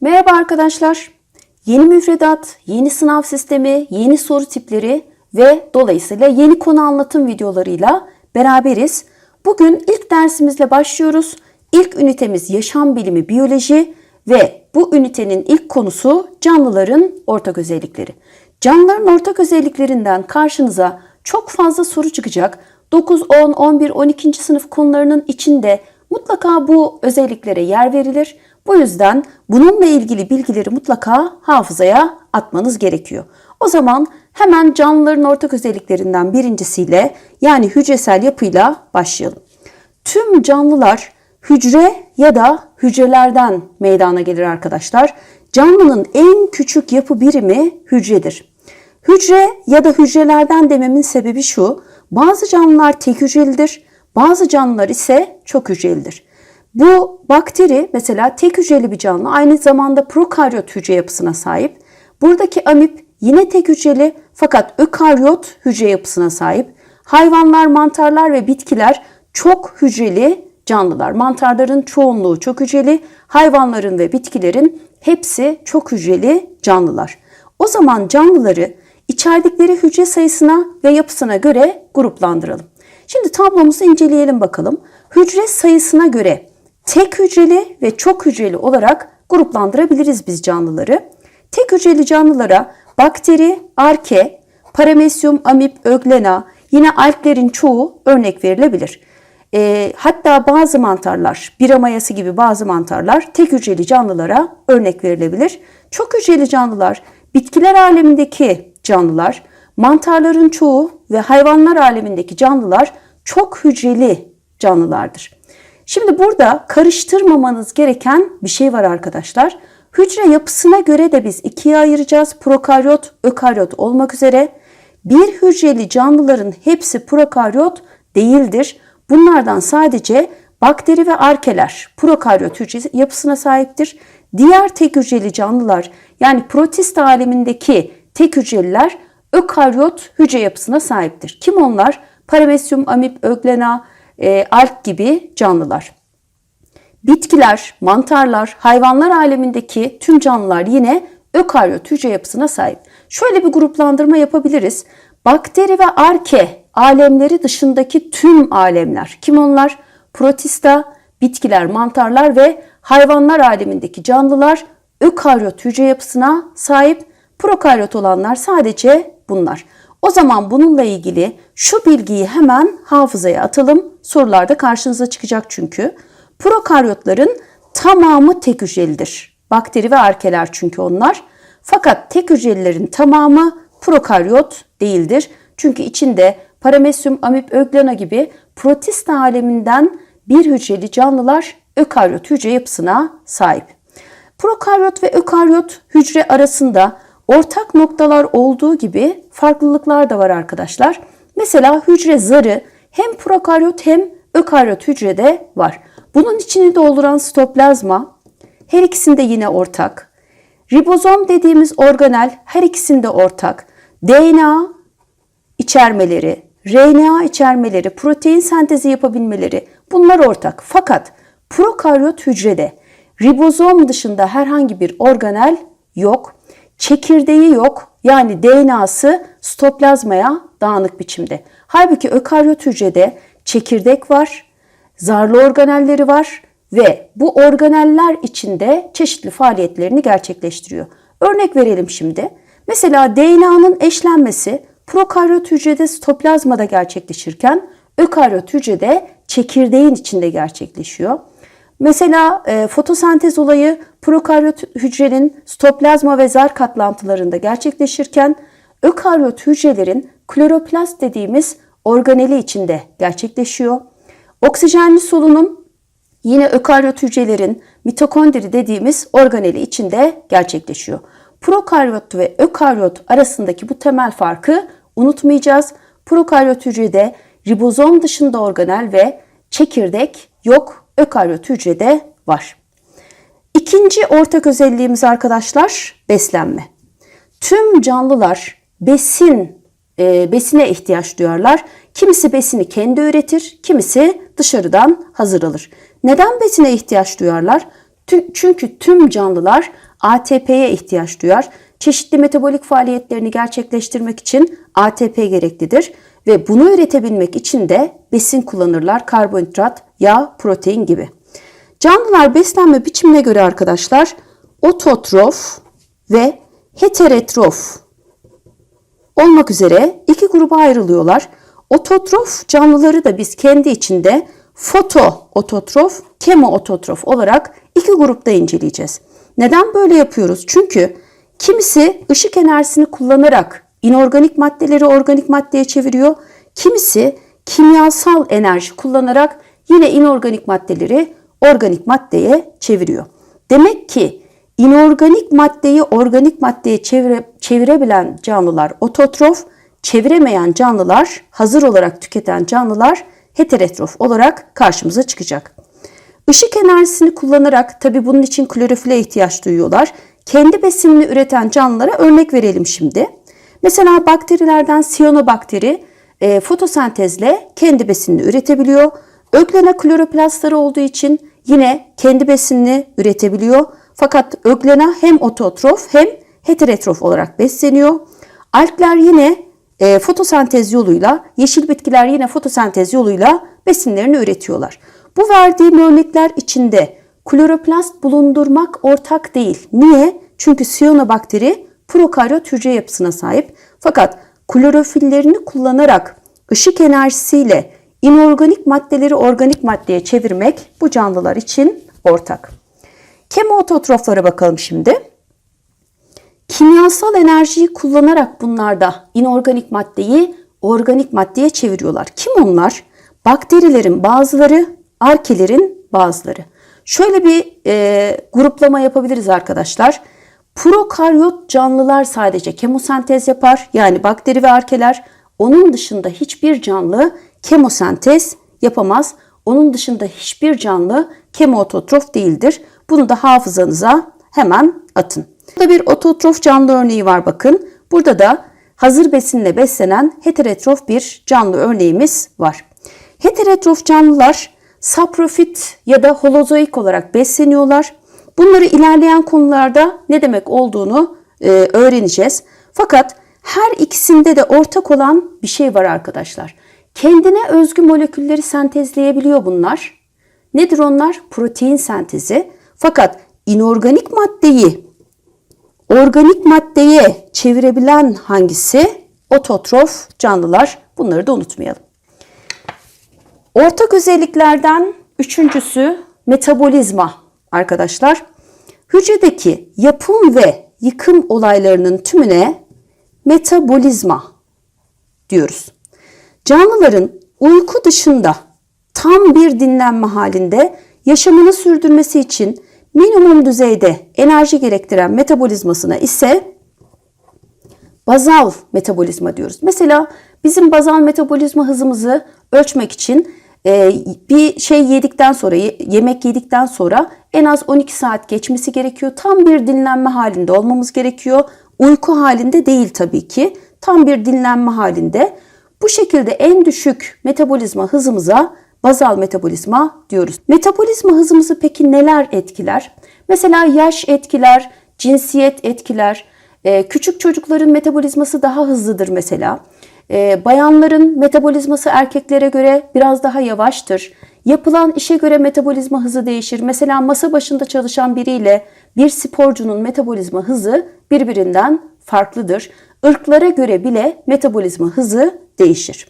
Merhaba arkadaşlar. Yeni müfredat, yeni sınav sistemi, yeni soru tipleri ve dolayısıyla yeni konu anlatım videolarıyla beraberiz. Bugün ilk dersimizle başlıyoruz. İlk ünitemiz yaşam bilimi biyoloji ve bu ünitenin ilk konusu canlıların ortak özellikleri. Canlıların ortak özelliklerinden karşınıza çok fazla soru çıkacak. 9, 10, 11, 12. sınıf konularının içinde mutlaka bu özelliklere yer verilir. Bu yüzden bununla ilgili bilgileri mutlaka hafızaya atmanız gerekiyor. O zaman hemen canlıların ortak özelliklerinden birincisiyle yani hücresel yapıyla başlayalım. Tüm canlılar hücre ya da hücrelerden meydana gelir arkadaşlar. Canlının en küçük yapı birimi hücredir. Hücre ya da hücrelerden dememin sebebi şu. Bazı canlılar tek hücrelidir, bazı canlılar ise çok hücrelidir. Bu bakteri mesela tek hücreli bir canlı aynı zamanda prokaryot hücre yapısına sahip. Buradaki amip yine tek hücreli fakat ökaryot hücre yapısına sahip. Hayvanlar, mantarlar ve bitkiler çok hücreli canlılar. Mantarların çoğunluğu çok hücreli, hayvanların ve bitkilerin hepsi çok hücreli canlılar. O zaman canlıları içerdikleri hücre sayısına ve yapısına göre gruplandıralım. Şimdi tablomuzu inceleyelim bakalım. Hücre sayısına göre tek hücreli ve çok hücreli olarak gruplandırabiliriz biz canlıları. Tek hücreli canlılara bakteri, arke, paramesyum, amip, öglena, yine alglerin çoğu örnek verilebilir. E, hatta bazı mantarlar, bira mayası gibi bazı mantarlar tek hücreli canlılara örnek verilebilir. Çok hücreli canlılar, bitkiler alemindeki canlılar, mantarların çoğu ve hayvanlar alemindeki canlılar çok hücreli canlılardır. Şimdi burada karıştırmamanız gereken bir şey var arkadaşlar. Hücre yapısına göre de biz ikiye ayıracağız. Prokaryot, ökaryot olmak üzere. Bir hücreli canlıların hepsi prokaryot değildir. Bunlardan sadece bakteri ve arkeler prokaryot hücre yapısına sahiptir. Diğer tek hücreli canlılar yani protist alemindeki tek hücreliler ökaryot hücre yapısına sahiptir. Kim onlar? Paramesyum, amip, öglena, e, alg gibi canlılar. Bitkiler, mantarlar, hayvanlar alemindeki tüm canlılar yine ökaryot hücre yapısına sahip. Şöyle bir gruplandırma yapabiliriz. Bakteri ve arke alemleri dışındaki tüm alemler. Kim onlar? Protista, bitkiler, mantarlar ve hayvanlar alemindeki canlılar ökaryot hücre yapısına sahip. Prokaryot olanlar sadece bunlar. O zaman bununla ilgili şu bilgiyi hemen hafızaya atalım. Sorularda karşınıza çıkacak çünkü. Prokaryotların tamamı tek hücrelidir. Bakteri ve arkeler çünkü onlar. Fakat tek hücrelilerin tamamı prokaryot değildir. Çünkü içinde paramesyum, amip, öglena gibi protist aleminden bir hücreli canlılar ökaryot hücre yapısına sahip. Prokaryot ve ökaryot hücre arasında ortak noktalar olduğu gibi farklılıklar da var arkadaşlar. Mesela hücre zarı hem prokaryot hem ökaryot hücrede var. Bunun içini dolduran sitoplazma her ikisinde yine ortak. Ribozom dediğimiz organel her ikisinde ortak. DNA içermeleri, RNA içermeleri, protein sentezi yapabilmeleri bunlar ortak. Fakat prokaryot hücrede ribozom dışında herhangi bir organel yok. Çekirdeği yok. Yani DNA'sı stoplazmaya dağınık biçimde. Halbuki ökaryot hücrede çekirdek var, zarlı organelleri var ve bu organeller içinde çeşitli faaliyetlerini gerçekleştiriyor. Örnek verelim şimdi. Mesela DNA'nın eşlenmesi prokaryot hücrede stoplazmada gerçekleşirken ökaryot hücrede çekirdeğin içinde gerçekleşiyor. Mesela e, fotosentez olayı prokaryot hücrenin stoplazma ve zar katlantılarında gerçekleşirken ökaryot hücrelerin kloroplast dediğimiz organeli içinde gerçekleşiyor. Oksijenli solunum yine ökaryot hücrelerin mitokondri dediğimiz organeli içinde gerçekleşiyor. Prokaryot ve ökaryot arasındaki bu temel farkı unutmayacağız. Prokaryot hücrede ribozom dışında organel ve çekirdek yok, ökaryot hücrede var. İkinci ortak özelliğimiz arkadaşlar beslenme. tüm canlılar besin e, besine ihtiyaç duyarlar. Kimisi besini kendi üretir, kimisi dışarıdan hazır alır. Neden besine ihtiyaç duyarlar? Çünkü tüm canlılar ATP'ye ihtiyaç duyar. Çeşitli metabolik faaliyetlerini gerçekleştirmek için ATP gereklidir ve bunu üretebilmek için de besin kullanırlar. Karbonhidrat, yağ, protein gibi. Canlılar beslenme biçimine göre arkadaşlar ototrof ve heterotrof olmak üzere iki gruba ayrılıyorlar. Ototrof canlıları da biz kendi içinde fotoototrof, kemoototrof olarak iki grupta inceleyeceğiz. Neden böyle yapıyoruz? Çünkü kimisi ışık enerjisini kullanarak inorganik maddeleri organik maddeye çeviriyor. Kimisi kimyasal enerji kullanarak yine inorganik maddeleri organik maddeye çeviriyor. Demek ki inorganik maddeyi organik maddeye çevire, çevirebilen canlılar ototrof, çeviremeyen canlılar, hazır olarak tüketen canlılar heterotrof olarak karşımıza çıkacak. Işık enerjisini kullanarak tabi bunun için klorofile ihtiyaç duyuyorlar. Kendi besinini üreten canlılara örnek verelim şimdi. Mesela bakterilerden siyanobakteri e, fotosentezle kendi besinini üretebiliyor. Öglena kloroplastları olduğu için yine kendi besinini üretebiliyor. Fakat öglena hem ototrof hem heterotrof olarak besleniyor. Algler yine e, fotosentez yoluyla, yeşil bitkiler yine fotosentez yoluyla besinlerini üretiyorlar. Bu verdiğim örnekler içinde kloroplast bulundurmak ortak değil. Niye? Çünkü siyanobakteri prokaryot hücre yapısına sahip. Fakat klorofillerini kullanarak ışık enerjisiyle inorganik maddeleri organik maddeye çevirmek bu canlılar için ortak. Kemoototroflara bakalım şimdi. Kimyasal enerjiyi kullanarak bunlar da inorganik maddeyi organik maddeye çeviriyorlar. Kim onlar? Bakterilerin bazıları, arkelerin bazıları. Şöyle bir e, gruplama yapabiliriz arkadaşlar. Prokaryot canlılar sadece kemosentez yapar. Yani bakteri ve arkeler. Onun dışında hiçbir canlı kemosentez yapamaz. Onun dışında hiçbir canlı kemoototrof değildir. Bunu da hafızanıza hemen atın. Burada bir ototrof canlı örneği var bakın. Burada da hazır besinle beslenen heterotrof bir canlı örneğimiz var. Heterotrof canlılar saprofit ya da holozoik olarak besleniyorlar. Bunları ilerleyen konularda ne demek olduğunu e, öğreneceğiz. Fakat her ikisinde de ortak olan bir şey var arkadaşlar. Kendine özgü molekülleri sentezleyebiliyor bunlar. Nedir onlar? Protein sentezi. Fakat inorganik maddeyi organik maddeye çevirebilen hangisi? Ototrof canlılar. Bunları da unutmayalım. Ortak özelliklerden üçüncüsü metabolizma arkadaşlar. Hücredeki yapım ve yıkım olaylarının tümüne metabolizma diyoruz. Canlıların uyku dışında tam bir dinlenme halinde yaşamını sürdürmesi için minimum düzeyde enerji gerektiren metabolizmasına ise bazal metabolizma diyoruz. Mesela bizim bazal metabolizma hızımızı ölçmek için bir şey yedikten sonra, yemek yedikten sonra en az 12 saat geçmesi gerekiyor. Tam bir dinlenme halinde olmamız gerekiyor. Uyku halinde değil tabii ki. Tam bir dinlenme halinde. Bu şekilde en düşük metabolizma hızımıza bazal metabolizma diyoruz. Metabolizma hızımızı peki neler etkiler? Mesela yaş etkiler, cinsiyet etkiler, ee, küçük çocukların metabolizması daha hızlıdır mesela. Ee, bayanların metabolizması erkeklere göre biraz daha yavaştır. Yapılan işe göre metabolizma hızı değişir. Mesela masa başında çalışan biriyle bir sporcunun metabolizma hızı birbirinden farklıdır. Irklara göre bile metabolizma hızı değişir.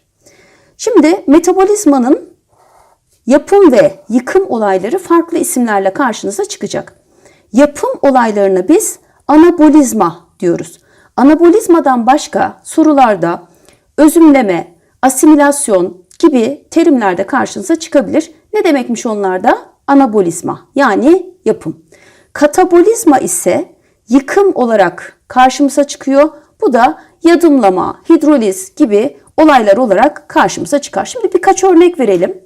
Şimdi metabolizmanın yapım ve yıkım olayları farklı isimlerle karşınıza çıkacak. Yapım olaylarına biz anabolizma diyoruz. Anabolizmadan başka sorularda özümleme, asimilasyon gibi terimlerde karşınıza çıkabilir. Ne demekmiş onlarda? Anabolizma yani yapım. Katabolizma ise yıkım olarak karşımıza çıkıyor. Bu da yadımlama, hidroliz gibi olaylar olarak karşımıza çıkar. Şimdi birkaç örnek verelim.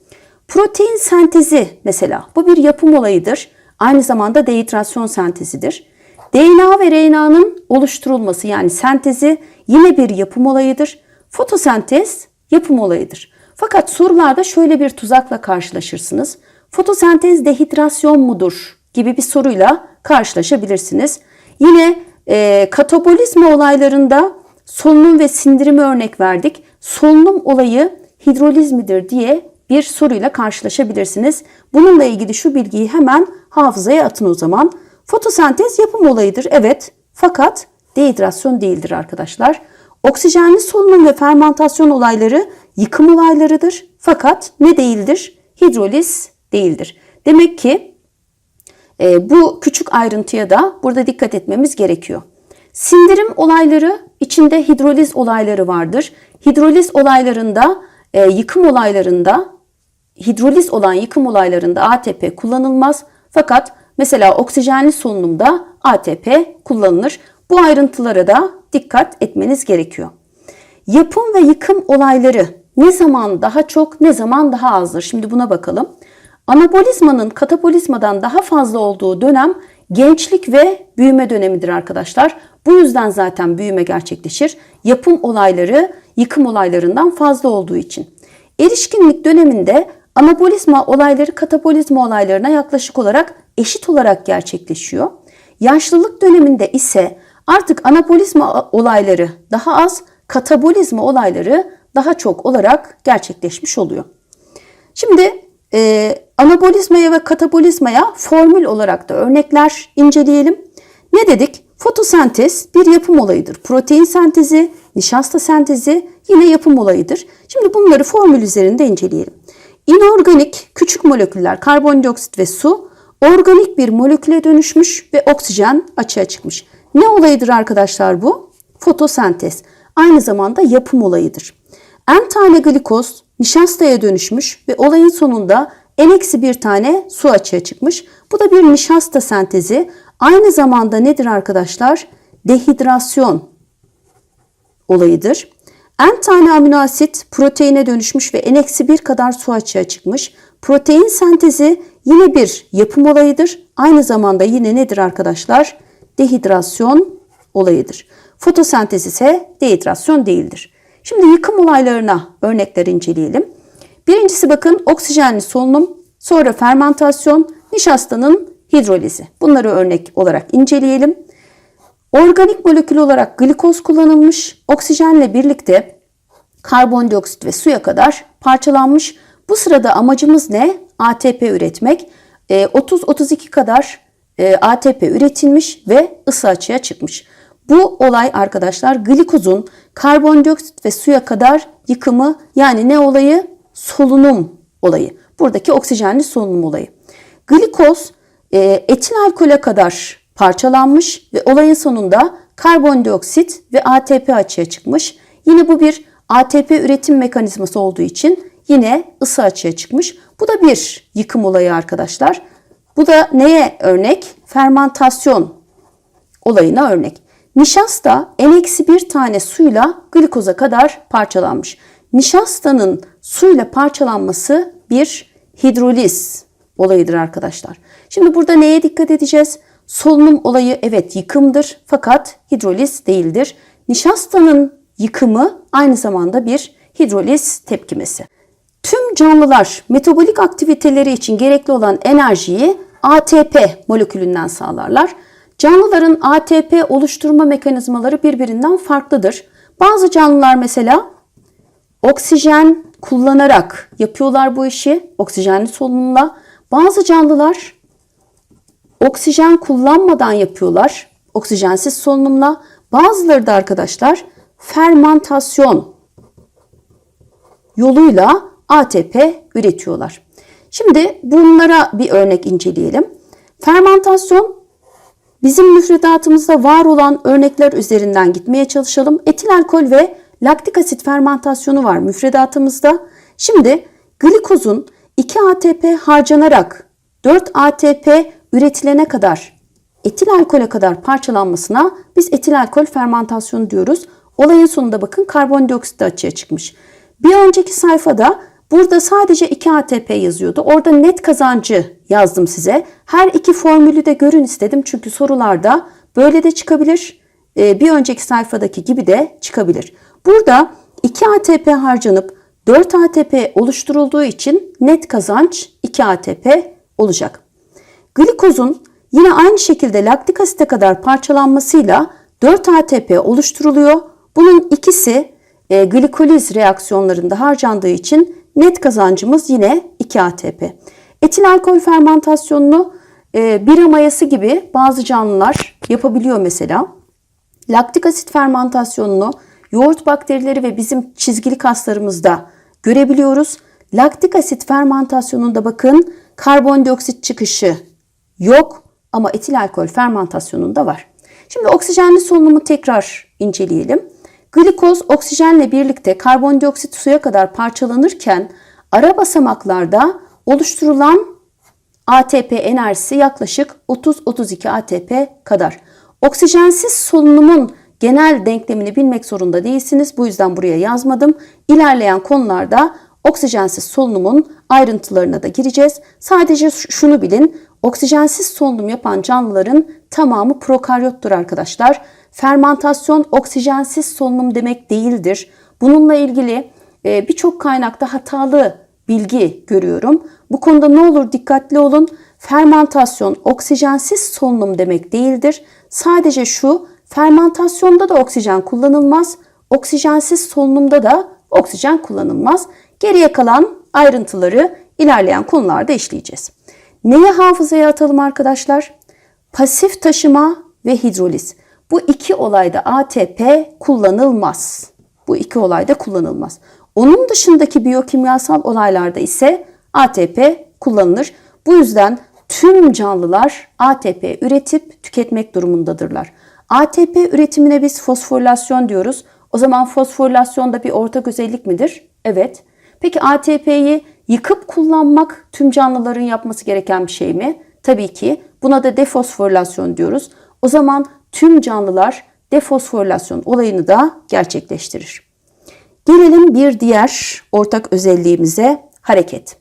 Protein sentezi mesela bu bir yapım olayıdır. Aynı zamanda dehidrasyon sentezidir. DNA ve RNA'nın oluşturulması yani sentezi yine bir yapım olayıdır. Fotosentez yapım olayıdır. Fakat sorularda şöyle bir tuzakla karşılaşırsınız. Fotosentez dehidrasyon mudur gibi bir soruyla karşılaşabilirsiniz. Yine e, katabolizma olaylarında solunum ve sindirimi örnek verdik. Solunum olayı hidroliz midir diye bir soruyla karşılaşabilirsiniz. Bununla ilgili şu bilgiyi hemen hafızaya atın o zaman. Fotosentez yapım olayıdır evet fakat dehidrasyon değildir arkadaşlar. Oksijenli solunum ve fermentasyon olayları yıkım olaylarıdır fakat ne değildir? Hidroliz değildir. Demek ki e, bu küçük ayrıntıya da burada dikkat etmemiz gerekiyor. Sindirim olayları içinde hidroliz olayları vardır. Hidroliz olaylarında, e, yıkım olaylarında, hidroliz olan yıkım olaylarında ATP kullanılmaz. Fakat mesela oksijenli solunumda ATP kullanılır. Bu ayrıntılara da dikkat etmeniz gerekiyor. Yapım ve yıkım olayları ne zaman daha çok ne zaman daha azdır? Şimdi buna bakalım. Anabolizmanın katabolizmadan daha fazla olduğu dönem gençlik ve büyüme dönemidir arkadaşlar. Bu yüzden zaten büyüme gerçekleşir. Yapım olayları yıkım olaylarından fazla olduğu için. Erişkinlik döneminde anabolizma olayları katabolizma olaylarına yaklaşık olarak eşit olarak gerçekleşiyor. Yaşlılık döneminde ise artık anabolizma olayları daha az, katabolizma olayları daha çok olarak gerçekleşmiş oluyor. Şimdi e, anabolizmaya ve katabolizmaya formül olarak da örnekler inceleyelim. Ne dedik? Fotosentez bir yapım olayıdır. Protein sentezi, nişasta sentezi yine yapım olayıdır. Şimdi bunları formül üzerinde inceleyelim. İnorganik küçük moleküller karbondioksit ve su organik bir moleküle dönüşmüş ve oksijen açığa çıkmış. Ne olayıdır arkadaşlar bu? Fotosentez. Aynı zamanda yapım olayıdır. En tane glikoz nişastaya dönüşmüş ve olayın sonunda en bir tane su açığa çıkmış. Bu da bir nişasta sentezi. Aynı zamanda nedir arkadaşlar? Dehidrasyon olayıdır. En tane amino asit proteine dönüşmüş ve en bir kadar su açığa çıkmış. Protein sentezi yine bir yapım olayıdır. Aynı zamanda yine nedir arkadaşlar? Dehidrasyon olayıdır. Fotosentez ise dehidrasyon değildir. Şimdi yıkım olaylarına örnekler inceleyelim. Birincisi bakın oksijenli solunum, sonra fermentasyon, nişastanın hidrolizi. Bunları örnek olarak inceleyelim. Organik molekül olarak glikoz kullanılmış, oksijenle birlikte karbondioksit ve suya kadar parçalanmış. Bu sırada amacımız ne? ATP üretmek. 30-32 kadar e, ATP üretilmiş ve ısı açığa çıkmış. Bu olay arkadaşlar glikozun karbondioksit ve suya kadar yıkımı yani ne olayı? Solunum olayı. Buradaki oksijenli solunum olayı. Glikoz e, etil alkole kadar parçalanmış ve olayın sonunda karbondioksit ve ATP açığa çıkmış. Yine bu bir ATP üretim mekanizması olduğu için yine ısı açığa çıkmış. Bu da bir yıkım olayı arkadaşlar. Bu da neye örnek? Fermentasyon olayına örnek. Nişasta n-1 tane suyla glikoza kadar parçalanmış. Nişastanın suyla parçalanması bir hidroliz olayıdır arkadaşlar. Şimdi burada neye dikkat edeceğiz? Solunum olayı evet yıkımdır fakat hidroliz değildir. Nişastanın yıkımı aynı zamanda bir hidroliz tepkimesi. Canlılar metabolik aktiviteleri için gerekli olan enerjiyi ATP molekülünden sağlarlar. Canlıların ATP oluşturma mekanizmaları birbirinden farklıdır. Bazı canlılar mesela oksijen kullanarak yapıyorlar bu işi, oksijenli solunumla. Bazı canlılar oksijen kullanmadan yapıyorlar, oksijensiz solunumla. Bazıları da arkadaşlar fermentasyon yoluyla ATP üretiyorlar. Şimdi bunlara bir örnek inceleyelim. Fermentasyon bizim müfredatımızda var olan örnekler üzerinden gitmeye çalışalım. Etil alkol ve laktik asit fermentasyonu var müfredatımızda. Şimdi glikozun 2 ATP harcanarak 4 ATP üretilene kadar etil alkole kadar parçalanmasına biz etil alkol fermentasyonu diyoruz. Olayın sonunda bakın karbondioksit de açığa çıkmış. Bir önceki sayfada burada sadece 2 ATP yazıyordu. Orada net kazancı yazdım size. Her iki formülü de görün istedim çünkü sorularda Böyle de çıkabilir. Ee, bir önceki sayfadaki gibi de çıkabilir. Burada 2 ATP harcanıp 4 ATP oluşturulduğu için net kazanç 2 ATP olacak. Glikozun yine aynı şekilde laktik asite kadar parçalanmasıyla 4 ATP oluşturuluyor. Bunun ikisi e, glikoliz reaksiyonlarında harcandığı için net kazancımız yine 2 ATP. Etil alkol fermentasyonunu e, bira mayası gibi bazı canlılar yapabiliyor mesela. Laktik asit fermentasyonunu yoğurt bakterileri ve bizim çizgili kaslarımızda görebiliyoruz. Laktik asit fermentasyonunda bakın karbondioksit çıkışı yok ama etil alkol fermentasyonunda var. Şimdi oksijenli solunumu tekrar inceleyelim. Glikoz oksijenle birlikte karbondioksit suya kadar parçalanırken ara basamaklarda oluşturulan ATP enerjisi yaklaşık 30-32 ATP kadar. Oksijensiz solunumun genel denklemini bilmek zorunda değilsiniz. Bu yüzden buraya yazmadım. İlerleyen konularda oksijensiz solunumun ayrıntılarına da gireceğiz. Sadece şunu bilin. Oksijensiz solunum yapan canlıların tamamı prokaryottur arkadaşlar. Fermentasyon oksijensiz solunum demek değildir. Bununla ilgili e, birçok kaynakta hatalı bilgi görüyorum. Bu konuda ne olur dikkatli olun. Fermentasyon oksijensiz solunum demek değildir. Sadece şu fermentasyonda da oksijen kullanılmaz. Oksijensiz solunumda da oksijen kullanılmaz. Geriye kalan ayrıntıları ilerleyen konularda işleyeceğiz. Neye hafızaya atalım arkadaşlar? Pasif taşıma ve hidroliz. Bu iki olayda ATP kullanılmaz. Bu iki olayda kullanılmaz. Onun dışındaki biyokimyasal olaylarda ise ATP kullanılır. Bu yüzden tüm canlılar ATP üretip tüketmek durumundadırlar. ATP üretimine biz fosforilasyon diyoruz. O zaman fosforilasyon da bir ortak özellik midir? Evet. Peki ATP'yi yıkıp kullanmak tüm canlıların yapması gereken bir şey mi? Tabii ki. Buna da defosforilasyon diyoruz. O zaman tüm canlılar defosforilasyon olayını da gerçekleştirir. Gelelim bir diğer ortak özelliğimize hareket.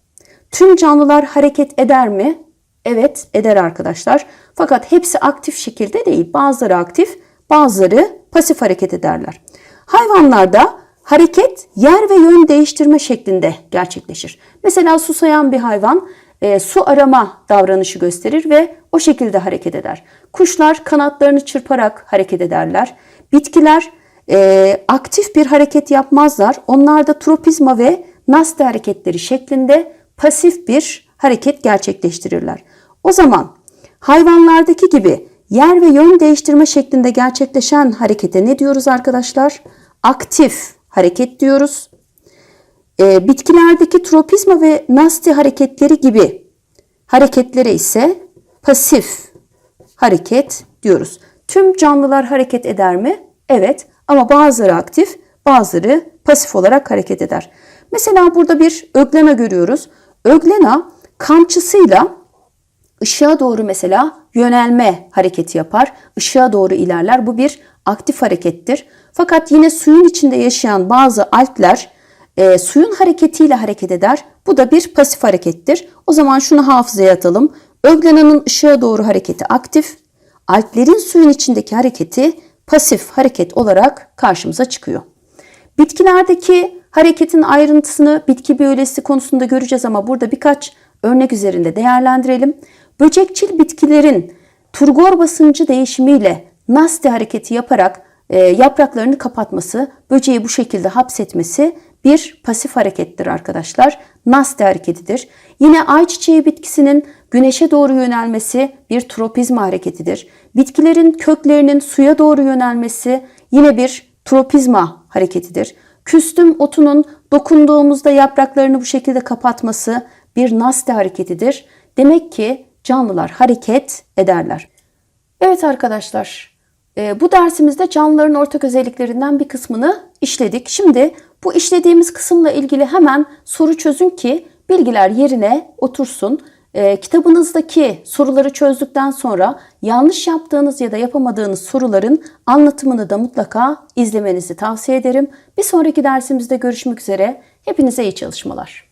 Tüm canlılar hareket eder mi? Evet eder arkadaşlar. Fakat hepsi aktif şekilde değil. Bazıları aktif, bazıları pasif hareket ederler. Hayvanlarda hareket yer ve yön değiştirme şeklinde gerçekleşir. Mesela susayan bir hayvan e, su arama davranışı gösterir ve o şekilde hareket eder. Kuşlar kanatlarını çırparak hareket ederler. Bitkiler e, aktif bir hareket yapmazlar. Onlar da tropizma ve naste hareketleri şeklinde pasif bir hareket gerçekleştirirler. O zaman hayvanlardaki gibi yer ve yön değiştirme şeklinde gerçekleşen harekete ne diyoruz arkadaşlar? Aktif hareket diyoruz. E, bitkilerdeki tropizma ve nasti hareketleri gibi hareketlere ise pasif hareket diyoruz. Tüm canlılar hareket eder mi? Evet ama bazıları aktif, bazıları pasif olarak hareket eder. Mesela burada bir öglena görüyoruz. Öglena kamçısıyla ışığa doğru mesela yönelme hareketi yapar. Işığa doğru ilerler. Bu bir aktif harekettir. Fakat yine suyun içinde yaşayan bazı alpler e, suyun hareketiyle hareket eder. Bu da bir pasif harekettir. O zaman şunu hafızaya atalım. Öglena'nın ışığa doğru hareketi aktif. Alplerin suyun içindeki hareketi pasif hareket olarak karşımıza çıkıyor. Bitkilerdeki hareketin ayrıntısını bitki biyolojisi konusunda göreceğiz ama burada birkaç örnek üzerinde değerlendirelim. Böcekçil bitkilerin turgor basıncı değişimiyle naste hareketi yaparak e, yapraklarını kapatması, böceği bu şekilde hapsetmesi bir pasif harekettir arkadaşlar. Naste hareketidir. Yine ayçiçeği bitkisinin güneşe doğru yönelmesi bir tropizma hareketidir. Bitkilerin köklerinin suya doğru yönelmesi yine bir tropizma hareketidir. Küstüm otunun dokunduğumuzda yapraklarını bu şekilde kapatması bir naste hareketidir. Demek ki canlılar hareket ederler. Evet arkadaşlar, bu dersimizde canlıların ortak özelliklerinden bir kısmını işledik. Şimdi bu işlediğimiz kısımla ilgili hemen soru çözün ki bilgiler yerine otursun. E, kitabınızdaki soruları çözdükten sonra yanlış yaptığınız ya da yapamadığınız soruların anlatımını da mutlaka izlemenizi tavsiye ederim. Bir sonraki dersimizde görüşmek üzere. Hepinize iyi çalışmalar.